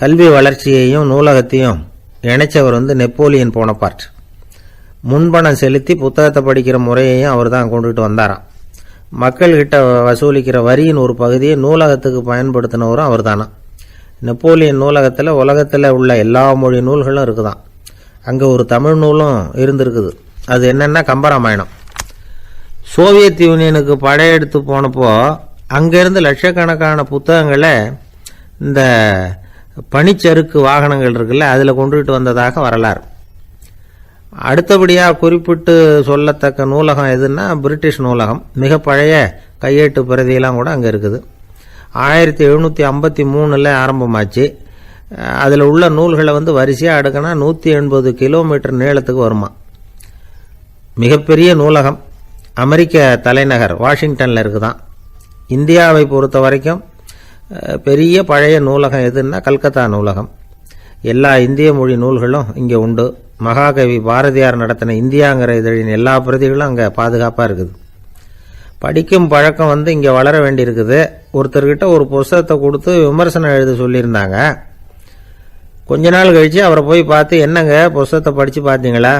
கல்வி வளர்ச்சியையும் நூலகத்தையும் இணைச்சவர் வந்து நெப்போலியன் போனபார்ட். முன்பணம் செலுத்தி புத்தகத்தை படிக்கிற முறையையும் அவர் தான் கொண்டுகிட்டு வந்தாராம். மக்கள்கிட்ட வசூலிக்கிற வரியின் ஒரு பகுதியை நூலகத்துக்கு பயன்படுத்தினவரும் அவர் தானா நெப்போலியன் நூலகத்தில் உலகத்தில் உள்ள எல்லா மொழி நூல்களும் இருக்குதான் அங்கே ஒரு தமிழ் நூலும் இருந்திருக்குது. அது என்னென்னா கம்பராமாயணம். சோவியத் யூனியனுக்கு படையெடுத்து போனப்போ அங்கேருந்து லட்சக்கணக்கான புத்தகங்களை இந்த பனிச்சறுக்கு வாகனங்கள் இருக்குல்ல அதில் கொண்டுகிட்டு வந்ததாக வரலாறு. அடுத்தபடியாக குறிப்பிட்டு சொல்லத்தக்க நூலகம் எதுன்னா பிரிட்டிஷ் நூலகம். மிக பழைய கையேட்டு பிரதியெல்லாம் கூட அங்கே இருக்குது. ஆயிரத்தி எழுநூற்றி ஐம்பத்தி மூணில் ஆரம்பமாச்சு. அதில் உள்ள நூல்களை வந்து வரிசையாக அடுக்கினா நூற்றி எண்பது கிலோமீட்டர் நீளத்துக்கு வருமா. மிகப்பெரிய நூலகம். அமெரிக்க தலைநகர் வாஷிங்டனில் இருக்குதான். இந்தியாவை பொறுத்த வரைக்கும் பெரிய பழைய நூலகம் எதுன்னா கல்கத்தா நூலகம். எல்லா இந்திய மொழி நூல்களும் இங்கே உண்டு. மகாகவி பாரதியார் நடத்தின இந்தியாங்கிற இதழின் எல்லா பிரதிகளும் அங்கே பாதுகாப்பாக இருக்குது. படிக்கும் பழக்கம் வந்து இங்கே வளர வேண்டியிருக்குது. ஒருத்தர்கிட்ட ஒரு புஸ்தகத்தை கொடுத்து விமர்சனம் எழுத சொல்லியிருந்தாங்க. கொஞ்ச நாள் கழித்து அவரை போய் பார்த்து என்னங்க புஸ்தகத்தை படித்து பார்த்தீங்களா?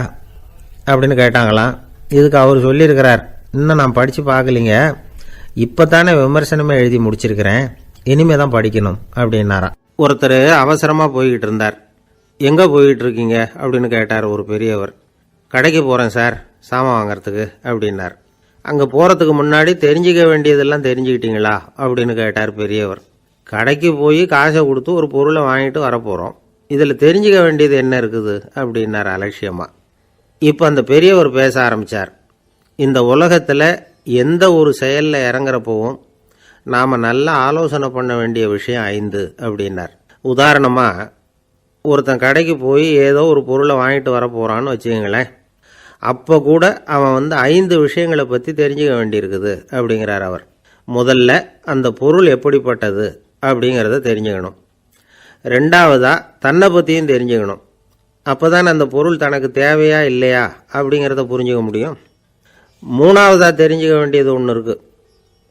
அப்படின்னு கேட்டாங்களாம். இதுக்கு அவர் சொல்லியிருக்கிறார் இன்னும் நான் படித்து பார்க்கலிங்க. இப்போ தானே விமர்சனமே எழுதி முடிச்சிருக்கிறேன். இனிமே தான் படிக்கணும் அப்படின்னாராம் ஒருத்தர் அவசரமாக போய்கிட்டு இருந்தார். எங்கே போய்கிட்டு இருக்கீங்க அப்படின்னு கேட்டார் ஒரு பெரியவர். கடைக்கு போகிறேன் சார் சாமான் வாங்குறதுக்கு அப்படின்னார். அங்கே போகிறதுக்கு முன்னாடி தெரிஞ்சுக்க வேண்டியதெல்லாம் தெரிஞ்சுக்கிட்டீங்களா? அப்படின்னு கேட்டார் பெரியவர். கடைக்கு போய் காசை கொடுத்து ஒரு பொருளை வாங்கிட்டு வரப்போகிறோம் இதில் தெரிஞ்சுக்க வேண்டியது என்ன இருக்குது? அப்படின்னார் அலட்சியமாக இப்போ அந்த பெரியவர் பேச ஆரம்பித்தார் இந்த உலகத்தில் எந்த ஒரு செயலில் இறங்குறப்பவும் நாம் நல்லா ஆலோசனை பண்ண வேண்டிய விஷயம் ஐந்து அப்படின்னார். உதாரணமாக ஒருத்தன் கடைக்கு போய் ஏதோ ஒரு பொருளை வாங்கிட்டு வர போகிறான்னு வச்சுக்கோங்களேன். அப்போ கூட அவன் வந்து ஐந்து விஷயங்களை பற்றி தெரிஞ்சுக்க வேண்டியிருக்குது அப்படிங்கிறார் அவர். முதல்ல அந்த பொருள் எப்படிப்பட்டது அப்படிங்கிறத தெரிஞ்சுக்கணும். ரெண்டாவதாக தன்னை பற்றியும் தெரிஞ்சுக்கணும். அப்போ தான் அந்த பொருள் தனக்கு தேவையா இல்லையா அப்படிங்கிறத புரிஞ்சுக்க முடியும். மூணாவதாக தெரிஞ்சுக்க வேண்டியது ஒன்று இருக்குது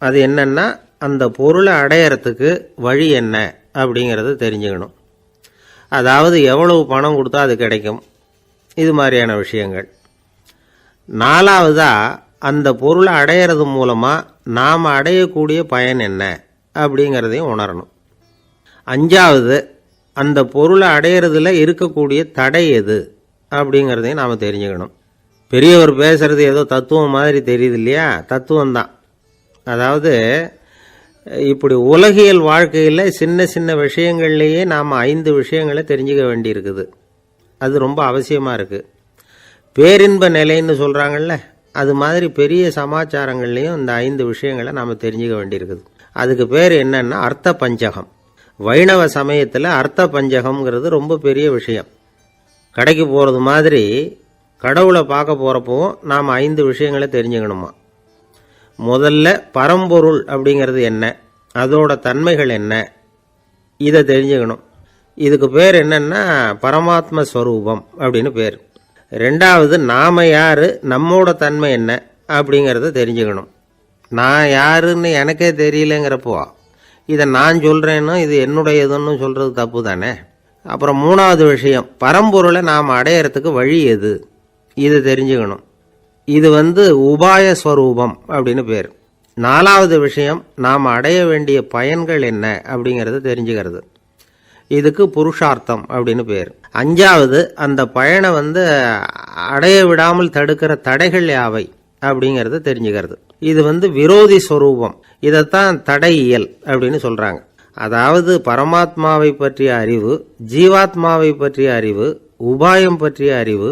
அது என்னென்னா அந்த பொருளை அடையறதுக்கு வழி என்ன அப்படிங்கிறத தெரிஞ்சுக்கணும். அதாவது எவ்வளவு பணம் கொடுத்தா அது கிடைக்கும்? இது மாதிரியான விஷயங்கள். நாலாவதாக அந்த பொருளை அடையிறது மூலமாக நாம் அடையக்கூடிய பயன் என்ன அப்படிங்கிறதையும் உணரணும். அஞ்சாவது அந்த பொருளை அடையிறதுல இருக்கக்கூடிய தடை எது அப்படிங்கிறதையும் நாம் தெரிஞ்சுக்கணும். பெரியவர் பேசுகிறது ஏதோ தத்துவம் மாதிரி தெரியுது இல்லையா? தத்துவம் தான் அதாவது இப்படி உலகியல் வாழ்க்கையில் சின்ன சின்ன விஷயங்கள்லேயே நாம் ஐந்து விஷயங்களை தெரிஞ்சுக்க வேண்டியிருக்குது. அது ரொம்ப அவசியமாக இருக்குது பேரின்ப நிலைன்னு சொல்கிறாங்கல்ல அது மாதிரி பெரிய சமாச்சாரங்கள்லேயும் இந்த ஐந்து விஷயங்களை நாம் தெரிஞ்சுக்க வேண்டியிருக்குது. அதுக்கு பேர் என்னன்னா அர்த்த பஞ்சகம். வைணவ சமயத்தில் அர்த்த பஞ்சகம்ங்கிறது ரொம்ப பெரிய விஷயம். கடைக்கு போகிறது மாதிரி கடவுளை பார்க்க போகிறப்பவும் நாம் ஐந்து விஷயங்களை தெரிஞ்சுக்கணுமா? முதல்ல பரம்பொருள் அப்படிங்கிறது என்ன? அதோட தன்மைகள் என்ன? இதை தெரிஞ்சுக்கணும். இதுக்கு பேர் என்னென்னா பரமாத்ம ஸ்வரூபம் அப்படின்னு பேர். ரெண்டாவது நாம் யார்? நம்மோட தன்மை என்ன? அப்படிங்கிறத தெரிஞ்சுக்கணும். நான் யாருன்னு எனக்கே தெரியலங்கிறப்போ இதை நான் சொல்கிறேன்னு இது என்னுடையதுன்னு சொல்கிறது தப்பு தானே? அப்புறம் மூணாவது விஷயம் பரம்பொருளை நாம் அடையிறதுக்கு வழி எது? இது தெரிஞ்சுக்கணும். இது வந்து உபாய ஸ்வரூபம் அப்படின்னு பேர். நாலாவது விஷயம் நாம் அடைய வேண்டிய பயன்கள் என்ன அப்படிங்கிறத தெரிஞ்சுக்கிறது. இதுக்கு புருஷார்த்தம் அப்படின்னு பேர். அஞ்சாவது அந்த பயனை வந்து அடைய விடாமல் தடுக்கிற தடைகள் யாவை அப்படிங்கிறத தெரிஞ்சுக்கிறது. இது வந்து விரோதி ஸ்வரூபம். இதைத்தான் தடையியல் அப்படின்னு சொல்கிறாங்க அதாவது பரமாத்மாவை பற்றிய அறிவு ஜீவாத்மாவை பற்றிய அறிவு உபாயம் பற்றிய அறிவு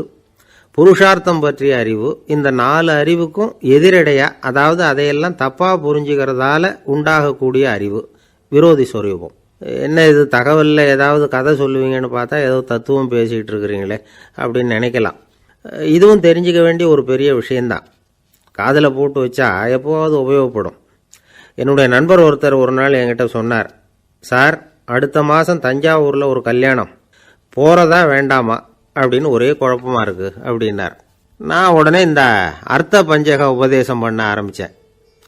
புருஷார்த்தம் பற்றிய அறிவு இந்த நாலு அறிவுக்கும் எதிரடையா அதாவது அதையெல்லாம் தப்பாக புரிஞ்சுக்கிறதால உண்டாகக்கூடிய அறிவு. விரோதி ஸ்வரூபம் என்ன இது தகவலில் ஏதாவது கதை சொல்லுவீங்கன்னு பார்த்தா ஏதோ தத்துவம் பேசிகிட்டு இருக்கிறீங்களே அப்படின்னு நினைக்கலாம். இதுவும் தெரிஞ்சுக்க வேண்டிய ஒரு பெரிய விஷயந்தான் காதில் போட்டு வச்சா எப்போவாவது உபயோகப்படும். என்னுடைய நண்பர் ஒருத்தர் ஒரு நாள் என்கிட்ட சொன்னார் சார் அடுத்த மாதம் தஞ்சாவூரில் ஒரு கல்யாணம். போகிறதா வேண்டாமா? அப்படின்னு ஒரே குழப்பமா இருக்குது அப்படின்னார். நான் உடனே இந்த அர்த்த பஞ்சக உபதேசம் பண்ண ஆரம்பித்தேன்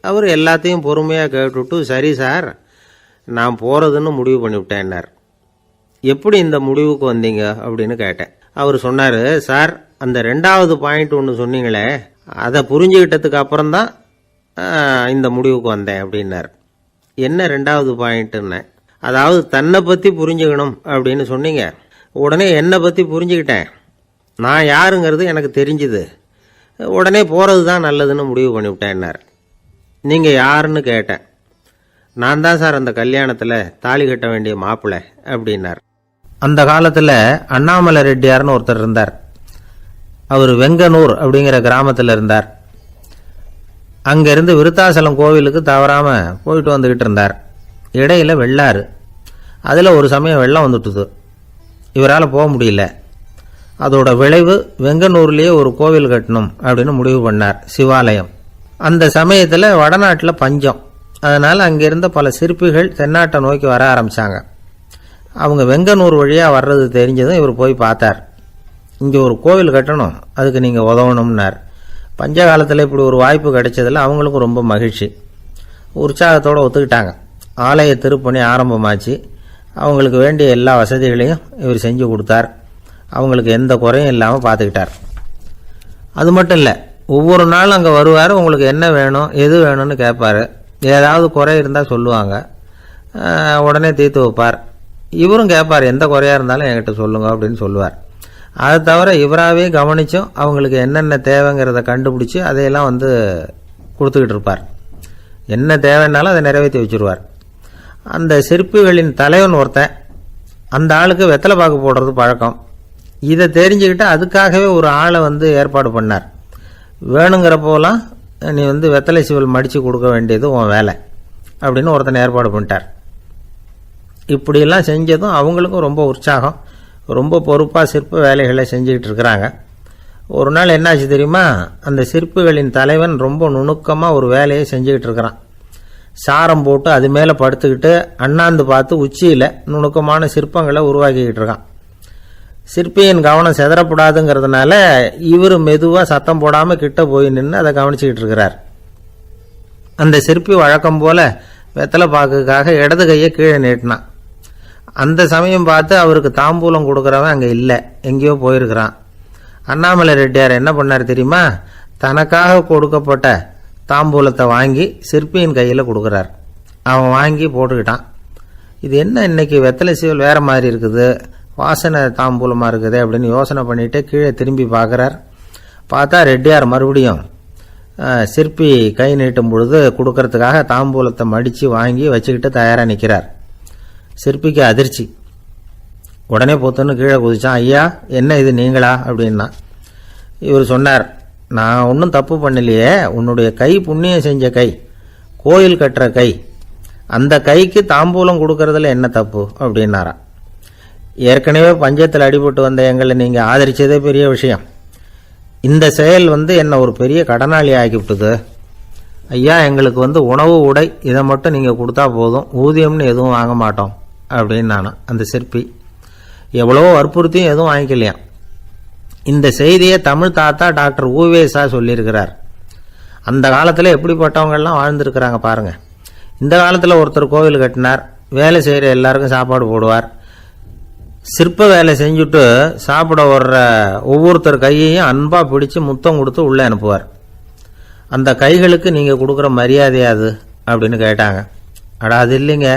அவர் எல்லாத்தையும் பொறுமையாக கேட்டுவிட்டு சரி சார் நான் போகிறதுன்னு முடிவு பண்ணிவிட்டேன்னார். எப்படி இந்த முடிவுக்கு வந்தீங்க? அப்படின்னு கேட்டேன். அவர் சொன்னார் சார் அந்த ரெண்டாவது பாயிண்ட் ஒன்று சொன்னீங்களே அதை புரிஞ்சுக்கிட்டதுக்கு அப்புறம்தான் இந்த முடிவுக்கு வந்தேன் அப்படின்னார். என்ன ரெண்டாவது பாயிண்ட்டுன்னு அதாவது தன்னை பற்றி புரிஞ்சுக்கணும் அப்படின்னு சொன்னீங்க. உடனே என்னை பற்றி புரிஞ்சுக்கிட்டேன். நான் யாருங்கிறது எனக்கு தெரிஞ்சுது. உடனே போகிறது தான் நல்லதுன்னு முடிவு பண்ணிவிட்டேன்னார் நீங்கள் யாருன்னு கேட்டேன். நான் தான் சார் அந்த கல்யாணத்தில் தாலி கட்ட வேண்டிய மாப்பிள்ளை அப்படின்னார். அந்த காலத்தில் அண்ணாமலை ரெட்டியார்னு ஒருத்தர் இருந்தார். அவர் வெங்கனூர் அப்படிங்கிற கிராமத்தில் இருந்தார். அங்கேருந்து விருத்தாசலம் கோவிலுக்கு தவறாமல் போயிட்டு வந்துக்கிட்டு இருந்தார். இடையில வெள்ளாறு. அதில் ஒரு சமயம் வெள்ளம் வந்துட்டுது. இவரால் போக முடியல. அதோட விளைவு வெங்கனூர்லேயே ஒரு கோவில் கட்டணும் அப்படின்னு முடிவு பண்ணார் சிவாலயம். அந்த சமயத்தில் வடநாட்டில் பஞ்சம். அதனால் அங்கே இருந்த பல சிற்பிகள் தென்னாட்டை நோக்கி வர ஆரம்பித்தாங்க அவங்க வெங்கனூர் வழியாக வர்றது தெரிஞ்சதும் இவர் போய் பார்த்தார். இங்கே ஒரு கோவில் கட்டணும் அதுக்கு நீங்கள் உதவணும்னார். பஞ்ச காலத்தில் இப்படி ஒரு வாய்ப்பு கிடைச்சதில் அவங்களுக்கும் ரொம்ப மகிழ்ச்சி. உற்சாகத்தோடு ஒத்துக்கிட்டாங்க. ஆலய திருப்பணி ஆரம்பமாச்சு. அவங்களுக்கு வேண்டிய எல்லா வசதிகளையும் இவர் செஞ்சு கொடுத்தார். அவங்களுக்கு எந்த குறையும் இல்லாமல் பார்த்துக்கிட்டார். அது மட்டும் இல்லை ஒவ்வொரு நாளும் அங்கே வருவார் உங்களுக்கு என்ன வேணும் எது வேணும்னு கேட்பார். ஏதாவது குறை இருந்தால் சொல்லுவாங்க. உடனே தீர்த்து வைப்பார். இவரும் கேட்பார் எந்த குறையாக இருந்தாலும் என்கிட்ட சொல்லுங்க அப்படின்னு சொல்லுவார். அதை தவிர இவராகவே கவனிச்சும் அவங்களுக்கு என்னென்ன தேவைங்கிறத கண்டுபிடிச்சி அதையெல்லாம் வந்து கொடுத்துக்கிட்டு இருப்பார். என்ன தேவைன்னாலும் அதை நிறைவேற்றி வச்சுருவார். அந்த சிற்பிகளின் தலைவன் ஒருத்தன் அந்த ஆளுக்கு வெத்தலை பாக்கு போடுறது பழக்கம். இதை தெரிஞ்சுக்கிட்டு அதுக்காகவே ஒரு ஆளை வந்து ஏற்பாடு பண்ணார். வேணுங்கிறப்போலாம் நீ வந்து வெத்தலை சிவல் மடித்து கொடுக்க வேண்டியது உன் வேலை அப்படின்னு ஒருத்தனை ஏற்பாடு பண்ணிட்டார். இப்படியெல்லாம் செஞ்சதும் அவங்களுக்கும் ரொம்ப உற்சாகம் ரொம்ப பொறுப்பாக சிற்ப வேலைகளை செஞ்சுக்கிட்டு இருக்கிறாங்க. ஒரு நாள் என்னாச்சு தெரியுமா? அந்த சிற்பிகளின் தலைவன் ரொம்ப நுணுக்கமாக ஒரு வேலையை செஞ்சுக்கிட்டு இருக்கிறான். சாரம் போட்டு அது மேலே படுத்துக்கிட்டு அண்ணாந்து பார்த்து உச்சியில் நுணுக்கமான சிற்பங்களை உருவாக்கிக்கிட்டு இருக்கான். சிற்பியின் கவனம் செதறப்படாதுங்கிறதுனால இவர் மெதுவாக சத்தம் போடாமல் கிட்ட போய் நின்று அதை கவனிச்சுக்கிட்டு இருக்கிறார். அந்த சிற்பி வழக்கம் போல வெத்தலை பாக்குக்காக இடது கையை கீழே நீட்டினான். அந்த சமயம் பார்த்து அவருக்கு தாம்பூலம் கொடுக்குறவன் அங்கே இல்லை எங்கேயோ போயிருக்கிறான். அண்ணாமலை ரெட்டியார் என்ன பண்ணார் தெரியுமா? தனக்காக கொடுக்கப்பட்ட தாம்பூலத்தை வாங்கி சிற்பியின் கையில் கொடுக்குறார். அவன் வாங்கி போட்டுக்கிட்டான். இது என்ன இன்னைக்கு வெத்தலை சீவல் வேறு மாதிரி இருக்குது? வாசனை தாம்பூலமாக இருக்குது அப்படின்னு யோசனை பண்ணிவிட்டு கீழே திரும்பி பார்க்குறார். பார்த்தா ரெட்டியார் மறுபடியும் சிற்பி கை நீட்டும் பொழுது கொடுக்கறதுக்காக தாம்பூலத்தை மடித்து வாங்கி வச்சுக்கிட்டு தயாராக நிற்கிறார் சிற்பிக்கு அதிர்ச்சி. உடனே பொத்துன்னு கீழே குதிச்சான். ஐயா என்ன இது நீங்களா? அப்படின்னா இவர் சொன்னார் நான் ஒன்றும் தப்பு பண்ணலையே. உன்னுடைய கை புண்ணியம் செஞ்ச கை. கோயில் கட்டுற கை. அந்த கைக்கு தாம்பூலம் கொடுக்கறதுல என்ன தப்பு? அப்படின்னாராம் ஏற்கனவே பஞ்சத்தில் அடிபட்டு வந்த எங்களை நீங்கள் ஆதரித்ததே பெரிய விஷயம். இந்த செயல் வந்து என்னை ஒரு பெரிய கடனாளி ஆக்கிவிட்டுது ஐயா எங்களுக்கு வந்து உணவு உடை இதை மட்டும் நீங்கள் கொடுத்தா போதும். ஊதியம்னு எதுவும் வாங்க மாட்டோம். அப்படின்னு நானும் அந்த சிற்பி. எவ்வளவோ வற்புறுத்தியும் எதுவும் வாங்கிக்கலையாம். இந்த செய்தியை தமிழ் தாத்தா டாக்டர் ஊவேசா சொல்லியிருக்கிறார். அந்த காலத்தில் எப்படிப்பட்டவங்கள்லாம் வாழ்ந்துருக்கிறாங்க பாருங்க. இந்த காலத்தில் ஒருத்தர் கோவில் கட்டினார் வேலை செய்கிற எல்லாருக்கும் சாப்பாடு போடுவார். சிற்ப வேலை செஞ்சுட்டு சாப்பிட வர்ற ஒவ்வொருத்தர் கையையும் அன்பாக பிடிச்சு முத்தம் கொடுத்து உள்ளே அனுப்புவார். அந்த கைகளுக்கு நீங்கள் கொடுக்குற மரியாதை அது அப்படின்னு கேட்டாங்க. அடா அது இல்லைங்க.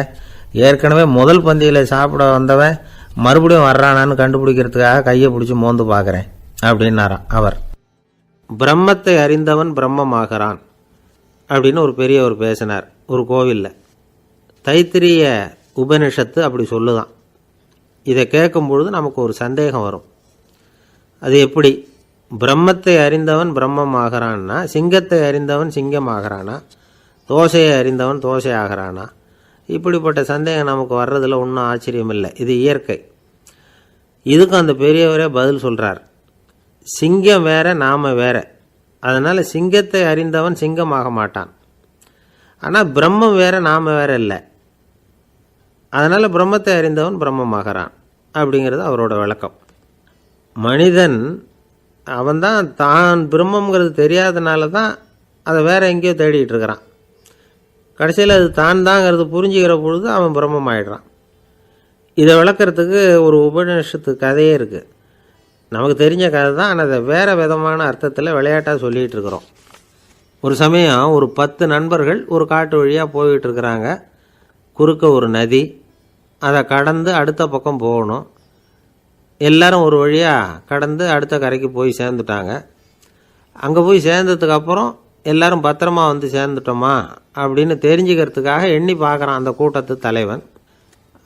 ஏற்கனவே முதல் பந்தியில் சாப்பிட வந்தவன் மறுபடியும் வர்றானான்னு கண்டுபிடிக்கிறதுக்காக கையை பிடிச்சி மோந்து பார்க்குறேன். அப்படின்னாராம் அவர். பிரம்மத்தை அறிந்தவன் பிரம்மமாகிறான். அப்படின்னு ஒரு பெரியவர் பேசினார். ஒரு கோவிலில். தைத்திரிய உபனிஷத்து அப்படி சொல்லுதான். இதை கேட்கும் பொழுது நமக்கு ஒரு சந்தேகம் வரும். அது எப்படி? பிரம்மத்தை அறிந்தவன் பிரம்மம் ஆகிறான்னா சிங்கத்தை அறிந்தவன் சிங்கம் ஆகிறானா தோசையை அறிந்தவன் தோசை ஆகிறானா இப்படிப்பட்ட சந்தேகம் நமக்கு வர்றதில் ஒன்றும் ஆச்சரியம் இல்லை இது இயற்கை. இதுக்கு அந்த பெரியவரே பதில் சொல்கிறார் சிங்கம் வேற நாம வேற. அதனால் சிங்கத்தை அறிந்தவன் சிங்கமாக மாட்டான். ஆனால் பிரம்மம் வேற நாம் வேற இல்லை. அதனால் பிரம்மத்தை அறிந்தவன் பிரம்மமாகறான் அப்படிங்கிறது அவரோட விளக்கம். மனிதன் அவன்தான் தான் பிரம்மங்கிறது தெரியாதனால தான் அதை வேற எங்கேயோ தேடிட்டு இருக்கிறான். கடைசியில் அது தான் தாங்கிறது புரிஞ்சுக்கிற பொழுது அவன் பிரம்மம் ஆயிடுறான் இதை விளக்கறதுக்கு ஒரு உபநிஷத்து கதையே இருக்குது நமக்கு தெரிஞ்ச கதை தான் ஆனால் அதை வேறு விதமான அர்த்தத்தில் விளையாட்டாக சொல்லிகிட்டு இருக்கிறோம் ஒரு சமயம் ஒரு பத்து நண்பர்கள் ஒரு காட்டு வழியாக போய்கிட்டு இருக்கிறாங்க குறுக்க ஒரு நதி அதை கடந்து அடுத்த பக்கம் போகணும். எல்லாரும் ஒரு வழியாக கடந்து அடுத்த கரைக்கு போய் சேர்ந்துட்டாங்க. அங்கே போய் சேர்ந்ததுக்கப்புறம் எல்லாரும் பத்திரமா வந்து சேர்ந்துட்டோமா அப்படின்னு தெரிஞ்சுக்கிறதுக்காக எண்ணி பார்க்குறான் அந்த கூட்டத்து தலைவன்.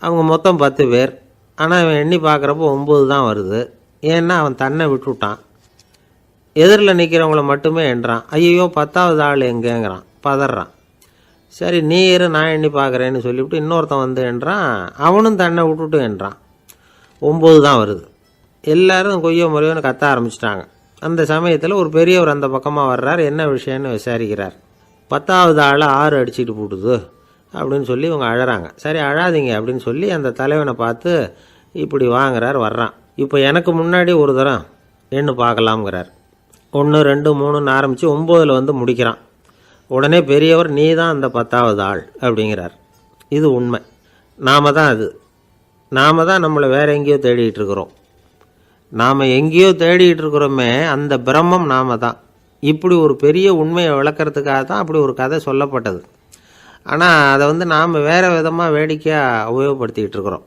அவங்க மொத்தம் பத்து பேர். ஆனால் அவன் எண்ணி பார்க்குறப்போ ஒம்பது தான் வருது. ஏன்னா அவன் தன்னை விட்டுவிட்டான். எதிரில் நிற்கிறவங்கள மட்டுமே எண்றான் ஐயோ பத்தாவது ஆள் எங்கேங்கிறான்? பதறான். சரி நீ இரு நான் எண்ணி பார்க்குறேன்னு சொல்லிவிட்டு இன்னொருத்தன் வந்து என்றான். அவனும் தன்னை விட்டுட்டு என்றான். ஒம்பது தான் வருது. எல்லாரும் கொய்யோ முறையோன்னு கத்த ஆரம்பிச்சிட்டாங்க. அந்த சமயத்தில் ஒரு பெரியவர் அந்த பக்கமாக வர்றார். என்ன விஷயம்னு விசாரிக்கிறார். பத்தாவது ஆள் ஆறு அடிச்சிட்டு போட்டுது அப்படின்னு சொல்லி இவங்க அழகிறாங்க சரி அழாதீங்க அப்படின்னு சொல்லி அந்த தலைவனை பார்த்து இப்படி வாங்குறார் வர்றான். இப்போ எனக்கு முன்னாடி ஒரு தரம் எண்ணு பார்க்கலாம்ங்கிறார். ஒன்று ரெண்டு மூணுன்னு ஆரம்பித்து ஒம்போதில் வந்து முடிக்கிறான். உடனே பெரியவர் நீ தான் அந்த பத்தாவது ஆள் அப்படிங்கிறார். இது உண்மை. நாம தான் அது. நாம தான் நம்மளை வேறு எங்கேயோ தேடிட்டு இருக்கிறோம். நாம் எங்கேயோ தேடிட்டு இருக்கிறோமே அந்த பிரம்மம் நாம தான். இப்படி ஒரு பெரிய உண்மையை விளக்கறதுக்காக தான் அப்படி ஒரு கதை சொல்லப்பட்டது. ஆனால் அதை வந்து நாம் வேறு விதமாக வேடிக்கையாக உபயோகப்படுத்திக்கிட்டு இருக்கிறோம்.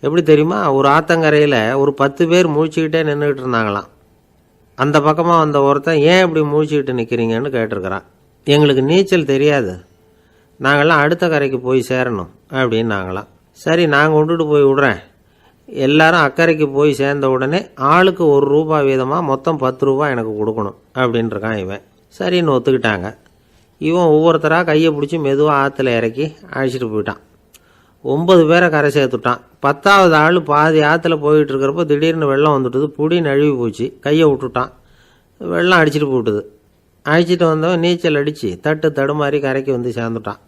எப்படி தெரியுமா? ஒரு ஆத்தங்கரையில் ஒரு பத்து பேர் முழிச்சுக்கிட்டே நின்றுக்கிட்டு இருந்தாங்களாம். அந்த பக்கமாக வந்த ஒருத்தன் ஏன் இப்படி முழிச்சுக்கிட்டு நிற்கிறீங்கன்னு கேட்டிருக்கிறான். எங்களுக்கு நீச்சல் தெரியாது. நாங்கள்லாம் அடுத்த கரைக்கு போய் சேரணும் அப்படின்னு நாங்களாம் சரி நாங்கள் கொண்டுட்டு போய் விடுறேன். எல்லாரும் அக்கறைக்கு போய் சேர்ந்த உடனே ஆளுக்கு ஒரு ரூபா வீதமாக மொத்தம் பத்து ரூபா எனக்கு கொடுக்கணும் அப்படின்ட்டு இருக்கான் இவன். சரின்னு ஒத்துக்கிட்டாங்க. இவன் ஒவ்வொருத்தராக கையை பிடிச்சி மெதுவாக ஆற்றுல இறக்கி அழைச்சிட்டு போயிட்டான். ஒன்பது பேரை கரை சேர்த்துட்டான். பத்தாவது ஆள் பாதி ஆற்றுல போயிட்டு இருக்கிறப்போ திடீர்னு வெள்ளம் வந்துட்டுது. புடி நழுவி போச்சு. கையை விட்டுட்டான். வெள்ளம் அடிச்சிட்டு போட்டுது. அழிச்சிட்டு வந்தவன் நீச்சல் அடித்து தட்டு தடுமாறி கரைக்கு வந்து சேர்ந்துட்டான்.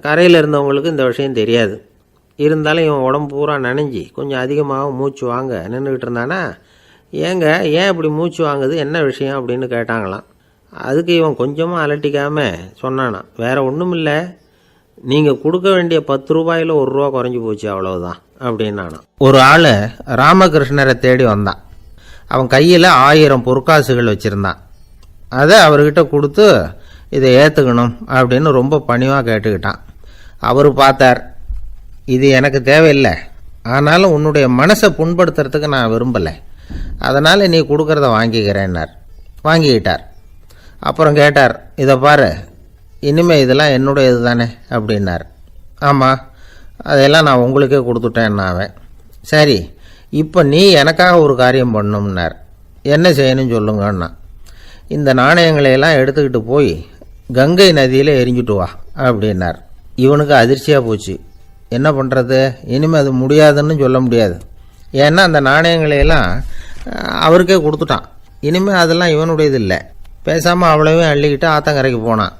கரையில் இருந்தவங்களுக்கு இந்த விஷயம் தெரியாது. இருந்தாலும் இவன் உடம்பு பூரா நனைஞ்சி கொஞ்சம் அதிகமாக மூச்சு வாங்க நின்றுக்கிட்டு இருந்தானா? ஏங்க ஏன் இப்படி மூச்சு வாங்குது? என்ன விஷயம் அப்படின்னு கேட்டாங்களாம். அதுக்கு இவன் கொஞ்சமாக அலட்டிக்காம சொன்னானாம். வேற ஒன்றும் இல்லை நீங்கள் கொடுக்க வேண்டிய பத்து ரூபாயில் ஒரு ரூபா குறைஞ்சி போச்சு அவ்வளவுதான் அப்படின்னு ஒரு ஆள் ராமகிருஷ்ணரை தேடி வந்தான். அவன் கையில் ஆயிரம் பொற்காசுகள் வச்சுருந்தான். அதை அவர்கிட்ட கொடுத்து இதை ஏற்றுக்கணும் அப்படின்னு ரொம்ப பணிவாக கேட்டுக்கிட்டான். அவர் பார்த்தார் இது எனக்கு தேவையில்லை. ஆனாலும் உன்னுடைய மனசை புண்படுத்துறதுக்கு நான் விரும்பலை. அதனால் நீ கொடுக்குறத வாங்கிக்கிறேன்னார். வாங்கிக்கிட்டார். அப்புறம் கேட்டார் இதை பாரு இனிமே இதெல்லாம் என்னுடைய இது தானே அப்படின்னார். ஆமாம் அதெல்லாம் நான் உங்களுக்கே கொடுத்துட்டேன் அவன். சரி இப்போ நீ எனக்காக ஒரு காரியம் பண்ணும்னார். என்ன செய்யணும்னு சொல்லுங்கன்னா இந்த நாணயங்களையெல்லாம் எடுத்துக்கிட்டு போய் கங்கை நதியில் எரிஞ்சுட்டு வா அப்படின்னார். இவனுக்கு அதிர்ச்சியாக போச்சு. என்ன பண்ணுறது இனிமேல் அது முடியாதுன்னு சொல்ல முடியாது. ஏன்னா அந்த நாணயங்களையெல்லாம் அவருக்கே கொடுத்துட்டான். இனிமேல் அதெல்லாம் இவனுடையது இல்லை பேசாமல் அவ்வளவையும் அள்ளிக்கிட்டு ஆத்தங்கரைக்கு போனான்.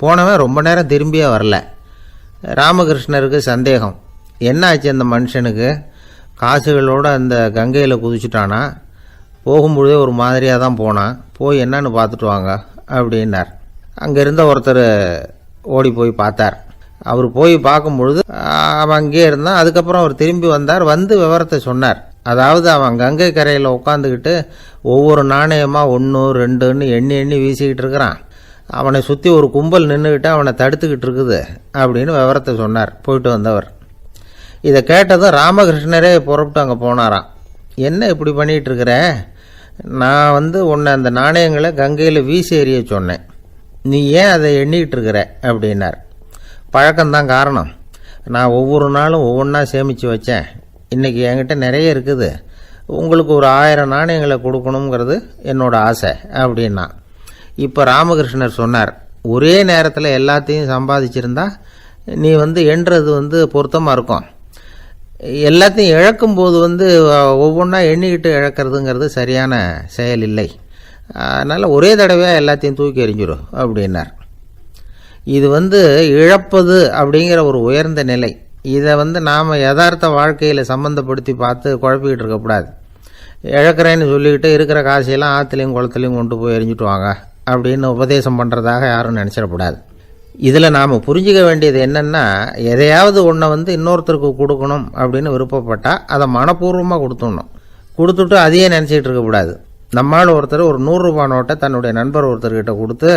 போனவன் ரொம்ப நேரம் திரும்பியே வரல. ராமகிருஷ்ணருக்கு சந்தேகம். என்ன ஆச்சு அந்த மனுஷனுக்கு? காசுகளோடு அந்த கங்கையில் குதிச்சுட்டானா? போகும்பொழுதே ஒரு மாதிரியாக தான் போனான். போய் என்னன்னு பார்த்துட்டு வாங்க அப்படின்னார். அங்கே இருந்த ஒருத்தர் ஓடி போய் பார்த்தார். அவர் போய் பார்க்கும்பொழுது அவன் அங்கேயே இருந்தான். அதுக்கப்புறம் அவர் திரும்பி வந்தார். வந்து விவரத்தை சொன்னார். அதாவது அவன் கங்கை கரையில் உட்காந்துக்கிட்டு ஒவ்வொரு நாணயமாக ஒன்று ரெண்டுன்னு எண்ணி எண்ணி வீசிக்கிட்டு இருக்கிறான். அவனை சுற்றி ஒரு கும்பல் நின்றுக்கிட்டு அவனை தடுத்துக்கிட்டு இருக்குது அப்படின்னு விவரத்தை சொன்னார் போயிட்டு வந்தவர். இதை கேட்டதும் ராமகிருஷ்ணரே புறப்பட்டு அங்கே போனாராம். என்ன இப்படி பண்ணிகிட்டு நான் வந்து உன்னை அந்த நாணயங்களை கங்கையில் வீசி எறிய சொன்னேன். நீ ஏன் அதை எண்ணிக்கிட்டு இருக்கிற? அப்படின்னார். பழக்கம்தான் காரணம். நான் ஒவ்வொரு நாளும் ஒவ்வொன்றா சேமித்து வச்சேன். இன்றைக்கி என்கிட்ட நிறைய இருக்குது. உங்களுக்கு ஒரு ஆயிரம் நாணயங்களை கொடுக்கணுங்கிறது என்னோட ஆசை அப்படின்னா இப்போ ராமகிருஷ்ணர் சொன்னார் ஒரே நேரத்தில் எல்லாத்தையும் சம்பாதிச்சிருந்தா நீ வந்து எண்றது வந்து பொருத்தமாக இருக்கும். எல்லாத்தையும் இழக்கும் போது வந்து ஒவ்வொன்றா எண்ணிக்கிட்டு இழக்கிறதுங்கிறது சரியான செயல் இல்லை. அதனால் ஒரே தடவையாக எல்லாத்தையும் தூக்கி எறிஞ்சிடும் அப்படின்னார். இது வந்து இழப்பது அப்படிங்கிற ஒரு உயர்ந்த நிலை. இதை வந்து நாம் யதார்த்த வாழ்க்கையில் சம்மந்தப்படுத்தி பார்த்து குழப்பிக்கிட்டு இருக்கக்கூடாது. இழக்கிறேன்னு சொல்லிக்கிட்டு இருக்கிற காசையெல்லாம் ஆற்றுலையும் குளத்துலையும் கொண்டு போய் எரிஞ்சிட்டு வாங்க. அப்படின்னு உபதேசம் பண்ணுறதாக யாரும் நினச்சிடக்கூடாது. இதில் நாம் புரிஞ்சுக்க வேண்டியது என்னென்னா எதையாவது ஒன்றை வந்து இன்னொருத்தருக்கு கொடுக்கணும் அப்படின்னு விருப்பப்பட்டால் அதை மனப்பூர்வமாக கொடுத்துடணும். கொடுத்துட்டு அதையே நினச்சிட்டு இருக்கக்கூடாது நம்மால் ஒருத்தர் ஒரு நூறுரூபா நோட்டை தன்னுடைய நண்பர் ஒருத்தர்கிட்ட கொடுத்து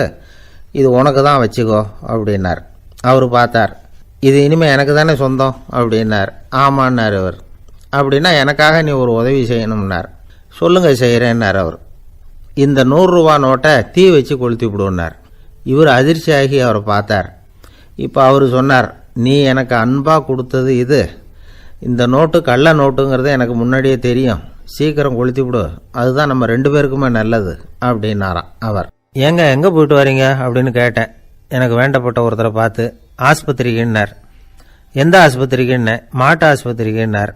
இது உனக்கு தான் வச்சுக்கோ அப்படின்னார். அவர் பார்த்தார். இது இனிமேல் எனக்கு தானே சொந்தம் அப்படின்னார். ஆமான்னார் அவர். அப்படின்னா எனக்காக நீ ஒரு உதவி செய்யணும்னார். சொல்லுங்கள் செய்கிறேன்னார் அவர். இந்த நூறுரூவா நோட்டை தீ வச்சு கொளுத்தி விடுன்னார். இவர் அதிர்ச்சியாகி அவரை பார்த்தார். இப்போ அவர் சொன்னார் நீ எனக்கு அன்பாக கொடுத்தது இது. இந்த நோட்டு கள்ள நோட்டுங்கிறது எனக்கு முன்னாடியே தெரியும். சீக்கிரம் கொளுத்தி விடு. அதுதான் நம்ம ரெண்டு பேருக்குமே நல்லது அப்படின்னாராம் அவர். ஏங்க எங்கே போயிட்டு வரீங்க? அப்படின்னு கேட்டேன். எனக்கு வேண்டப்பட்ட ஒருத்தரை பார்த்து ஆஸ்பத்திரிக்குன்னார். எந்த ஆஸ்பத்திரிக்குன்னே? மாட்டு ஆஸ்பத்திரிக்குன்னார்.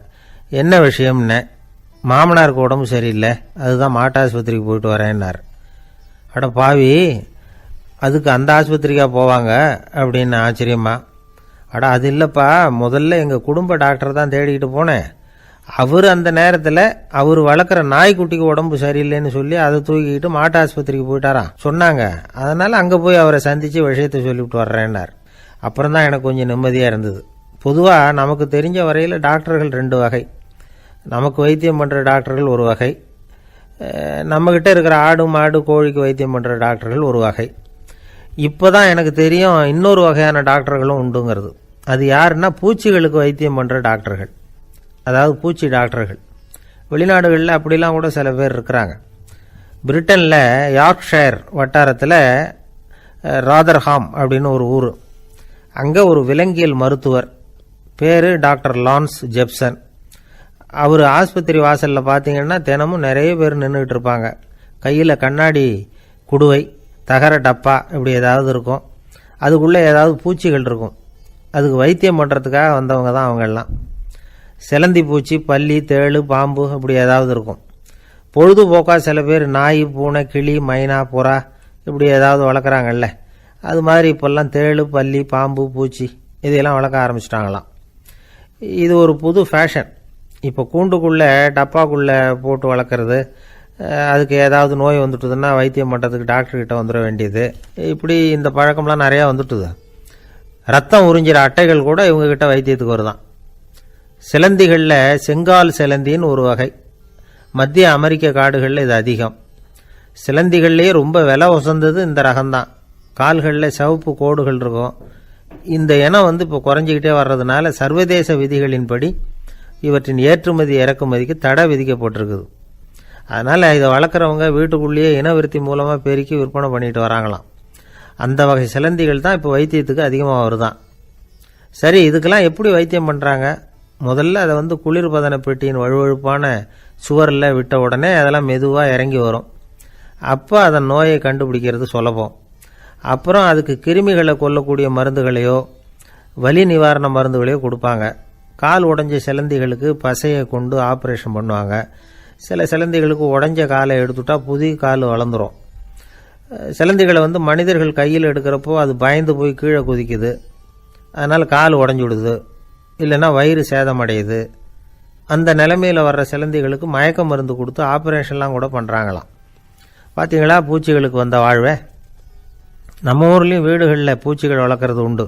என்ன விஷயம்னே? மாமனாருக்கு உடம்பு சரியில்லை. அதுதான் மாட்டு ஆஸ்பத்திரிக்கு போயிட்டு வரேன்னார். அட பாவி அதுக்கு அந்த ஆஸ்பத்திரிக்கா போவாங்க அப்படின்னு ஆச்சரியமா. அட அது இல்லைப்பா முதல்ல எங்கள் குடும்ப டாக்டர் தான் தேடிக்கிட்டு போனேன். அவர் அந்த நேரத்தில் அவர் வளர்க்குற நாய்க்குட்டிக்கு உடம்பு சரியில்லைன்னு சொல்லி அதை தூக்கிக்கிட்டு மாட்டு ஆஸ்பத்திரிக்கு போயிட்டாராம். சொன்னாங்க. அதனால் அங்கே போய் அவரை சந்தித்து விஷயத்தை சொல்லிவிட்டு வர்றேன்னார். அப்புறம் தான் எனக்கு கொஞ்சம் நிம்மதியாக இருந்தது. பொதுவாக நமக்கு தெரிஞ்ச வரையில் டாக்டர்கள் ரெண்டு வகை. நமக்கு வைத்தியம் பண்ணுற டாக்டர்கள் ஒரு வகை. நம்மக்கிட்ட இருக்கிற ஆடு மாடு கோழிக்கு வைத்தியம் பண்ணுற டாக்டர்கள் ஒரு வகை. இப்போ தான் எனக்கு தெரியும் இன்னொரு வகையான டாக்டர்களும் உண்டுங்கிறது. அது யாருன்னா பூச்சிகளுக்கு வைத்தியம் பண்ணுற டாக்டர்கள். அதாவது பூச்சி டாக்டர்கள். வெளிநாடுகளில் அப்படிலாம் கூட சில பேர் இருக்கிறாங்க. பிரிட்டனில் யார்க்ஷயர் வட்டாரத்தில் ராதர்ஹாம் அப்படின்னு ஒரு ஊர். அங்கே ஒரு விலங்கியல் மருத்துவர். பேர் டாக்டர் லான்ஸ் ஜெப்சன். அவர் ஆஸ்பத்திரி வாசலில் பார்த்தீங்கன்னா தினமும் நிறைய பேர் நின்றுக்கிட்டு இருப்பாங்க. கையில் கண்ணாடி குடுவை தகர டப்பா இப்படி ஏதாவது இருக்கும். அதுக்குள்ளே ஏதாவது பூச்சிகள் இருக்கும். அதுக்கு வைத்தியம் பண்ணுறதுக்காக வந்தவங்க தான் அவங்கெல்லாம் சிலந்தி பூச்சி பல்லி தேளு பாம்பு இப்படி ஏதாவது இருக்கும். பொழுதுபோக்காக சில பேர் நாய் பூனை கிளி மைனா புறா இப்படி ஏதாவது வளர்க்குறாங்கல்ல. அது மாதிரி இப்போல்லாம் தேளு பல்லி பாம்பு பூச்சி இதையெல்லாம் வளர்க்க ஆரம்பிச்சிட்டாங்களாம். இது ஒரு புது ஃபேஷன் இப்போ கூண்டுக்குள்ளே டப்பாக்குள்ளே போட்டு வளர்க்குறது அதுக்கு ஏதாவது நோய் வந்துட்டுதுன்னா வைத்தியம் பண்ணுறதுக்கு டாக்டர்கிட்ட வந்துட வேண்டியது. இப்படி இந்த பழக்கம்லாம் நிறையா வந்துட்டுது. ரத்தம் உறிஞ்சிற அட்டைகள் கூட இவங்கக்கிட்ட வைத்தியத்துக்கு வருதான். சிலந்திகளில் செங்கால் சிலந்தின்னு ஒரு வகை. மத்திய அமெரிக்க காடுகளில் இது அதிகம். சிலந்திகள்லேயே ரொம்ப விலை உசந்தது இந்த ரகம்தான். கால்களில் சிவப்பு கோடுகள் இருக்கும். இந்த இனம் வந்து இப்போ குறைஞ்சிக்கிட்டே வர்றதுனால சர்வதேச விதிகளின்படி இவற்றின் ஏற்றுமதி இறக்குமதிக்கு தடை விதிக்கப்பட்டிருக்குது. அதனால் இதை வளர்க்குறவங்க வீட்டுக்குள்ளேயே இனவிருத்தி மூலமாக பெருக்கி விற்பனை பண்ணிட்டு வராங்களாம். அந்த வகை சிலந்திகள் தான் இப்போ வைத்தியத்துக்கு அதிகமாக வருதான் சரி இதுக்கெல்லாம் எப்படி வைத்தியம் பண்ணுறாங்க முதல்ல அதை வந்து குளிர்பதன பெட்டியின் வழுவழுப்பான சுவரில் விட்ட உடனே அதெல்லாம் மெதுவாக இறங்கி வரும். அப்போ அதன் நோயை கண்டுபிடிக்கிறது சுலபம். அப்புறம் அதுக்கு கிருமிகளை கொல்லக்கூடிய மருந்துகளையோ வலி நிவாரண மருந்துகளையோ கொடுப்பாங்க. கால் உடஞ்ச சிலந்திகளுக்கு பசையை கொண்டு ஆப்ரேஷன் பண்ணுவாங்க. சில சிலந்திகளுக்கு உடஞ்ச காலை எடுத்துட்டா புதிய கால் வளர்ந்துரும். சிலந்திகளை வந்து மனிதர்கள் கையில் எடுக்கிறப்போ அது பயந்து போய் கீழே குதிக்குது. அதனால் கால் உடஞ்சி விடுது. இல்லைன்னா வயிறு சேதமடையுது. அந்த நிலமையில் வர்ற சிலந்திகளுக்கு மயக்க மருந்து கொடுத்து ஆப்ரேஷன்லாம் கூட பண்ணுறாங்களாம் பார்த்தீங்களா பூச்சிகளுக்கு வந்த வாழ்வே. நம்ம ஊர்லேயும் வீடுகளில் பூச்சிகள் வளர்க்குறது உண்டு.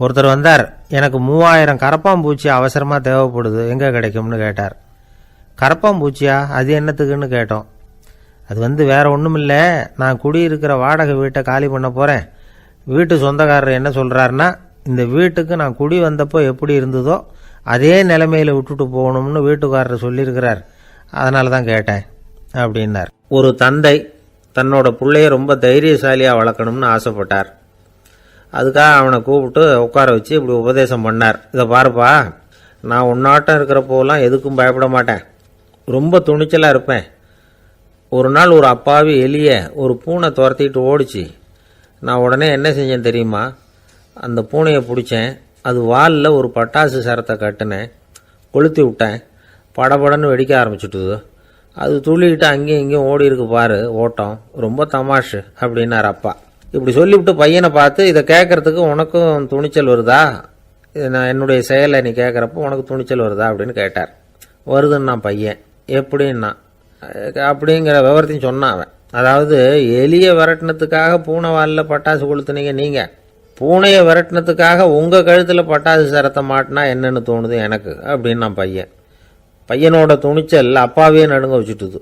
ஒருத்தர் வந்தார் எனக்கு மூவாயிரம் கரப்பாம்பூச்சி அவசரமாக தேவைப்படுது எங்கே கிடைக்கும்னு கேட்டார். கரப்பாம்பூச்சியா அது என்னத்துக்குன்னு கேட்டோம். அது வந்து வேற ஒன்றும் இல்லை நான் குடியிருக்கிற வாடகை வீட்டை காலி பண்ண போகிறேன் வீட்டு சொந்தக்காரர் என்ன சொல்கிறாருன்னா இந்த வீட்டுக்கு நான் குடி வந்தப்போ எப்படி இருந்ததோ அதே நிலைமையில் விட்டுட்டு போகணும்னு வீட்டுக்காரர் சொல்லியிருக்கிறார். அதனால தான் கேட்டேன் அப்படின்னார். ஒரு தந்தை தன்னோட பிள்ளைய ரொம்ப தைரியசாலியாக வளர்க்கணும்னு ஆசைப்பட்டார். அதுக்காக அவனை கூப்பிட்டு உட்கார வச்சு இப்படி உபதேசம் பண்ணார். இதை பாருப்பா நான் உன்னாட்டம் இருக்கிறப்போலாம் எதுக்கும் பயப்பட மாட்டேன். ரொம்ப துணிச்சலாக இருப்பேன். ஒரு நாள் ஒரு அப்பாவி எலிய ஒரு பூனை துரத்திட்டு ஓடிச்சு. நான் உடனே என்ன செஞ்சேன் தெரியுமா? அந்த பூனையை பிடிச்சேன். அது வாலில் ஒரு பட்டாசு சரத்தை கட்டினேன். கொளுத்தி விட்டேன். படபடன்னு வெடிக்க ஆரம்பிச்சுட்டுது. அது துள்ளிக்கிட்டு அங்கேயும் இங்கேயும் ஓடி இருக்கு பாரு ஓட்டம். ரொம்ப தமாஷு அப்படின்னார் அப்பா. இப்படி சொல்லிவிட்டு பையனை பார்த்து இதை கேட்கறதுக்கு உனக்கும் துணிச்சல் வருதா? இது நான் என்னுடைய செயலை நீ கேட்குறப்போ உனக்கு துணிச்சல் வருதா அப்படின்னு கேட்டார். வருதுன்னா பையன். எப்படின்னா? அப்படிங்கிற விவரத்தையும் சொன்னான் அவன். அதாவது எலியை விரட்டினத்துக்காக பூனை வாலில் பட்டாசு கொளுத்துனீங்க நீங்கள் பூனையை விரட்டினத்துக்காக உங்கள் கழுத்தில் பட்டாசு சரத்தை மாட்டினா என்னென்னு தோணுது எனக்கு அப்படின்னா பையன். பையனோட துணிச்சல் அப்பாவே நடுங்க வச்சுட்டுது.